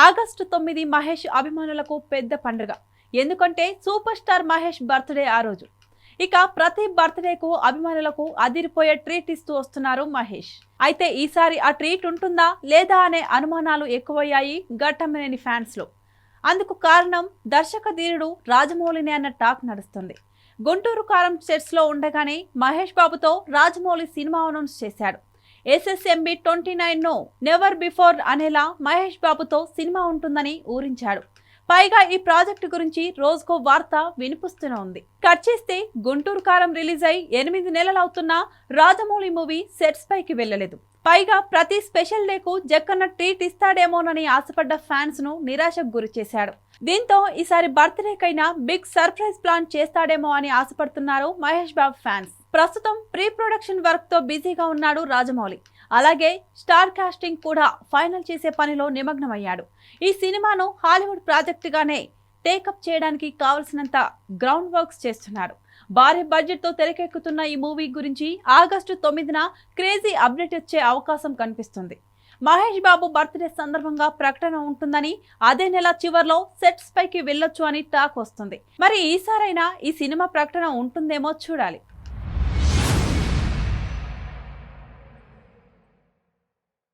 August తొమ్మిది మహేష్ అభిమానులకు పెద్ద పండుగ. ఎందుకంటే సూపర్ స్టార్ మహేష్ బర్త్డే ఆ రోజు. ఇక ప్రతి బర్త్డేకు అభిమానులకు అదిరిపోయే ట్రీట్ ఇస్తూ వస్తున్నారు మహేష్. అయితే ఈసారి ఆ ట్రీట్ ఉంటుందా లేదా అనే అనుమానాలు ఎక్కువయ్యాయి ఘట్టమనేని ఫ్యాన్స్లో. అందుకు కారణం దర్శక ధీరుడు రాజమౌళిని అన్న టాక్ నడుస్తుంది. గుంటూరు కారం సెట్స్లో ఉండగానే మహేష్ బాబుతో రాజమౌళి సినిమా అనౌన్స్ చేశాడు. SSMB twenty nine no never before అనేలా మహేష్ బాబుతో సినిమా ఉంటుందని ఊరించాడు. పైగా ఈ ప్రాజెక్టు గురించి రోజుకో వార్త వినిపిస్తూనే ఉంది. కట్ చేస్తే గుంటూరు కారం రిలీజ్ అయి ఎనిమిది నెలలవుతున్నా రాజమౌళి మూవీ సెట్స్ పైకి వెళ్ళలేదు. పైగా ప్రతి స్పెషల్ డేకు జక్కన్న ట్రీట్ ఇస్తాడేమోనని ఆశపడ్డ ఫ్యాన్స్ను నిరాశకు గురి చేశాడు. దీంతో ఈసారి బర్త్డేకైనా బిగ్ సర్ప్రైజ్ ప్లాన్ చేస్తాడేమో అని ఆశపడుతున్నారు మహేష్ బాబు ఫ్యాన్స్. ప్రస్తుతం ప్రీ ప్రొడక్షన్ వర్క్తో బిజీగా ఉన్నాడు రాజమౌళి. అలాగే స్టార్ కాస్టింగ్ కూడా ఫైనల్ చేసే పనిలో నిమగ్నమయ్యాడు. ఈ సినిమాను హాలీవుడ్ ప్రాజెక్టుగానే టేకప్ చేయడానికి కావలసినంత గ్రౌండ్ వర్క్స్ చేస్తున్నాడు. భారీ బడ్జెట్తో తెరకెక్కుతున్న ఈ మూవీ గురించి ఆగస్టు తొమ్మిదిన క్రేజీ అప్డేట్ వచ్చే అవకాశం కనిపిస్తుంది. మహేష్ బాబు బర్త్డే సందర్భంగా ప్రకటన ఉంటుందని అదే నెల చివర్లో సెట్స్ పైకి వెళ్ళొచ్చు అని టాక్ వస్తుంది. మరి ఈసారైనా ఈ సినిమా ప్రకటన ఉంటుందేమో చూడాలి.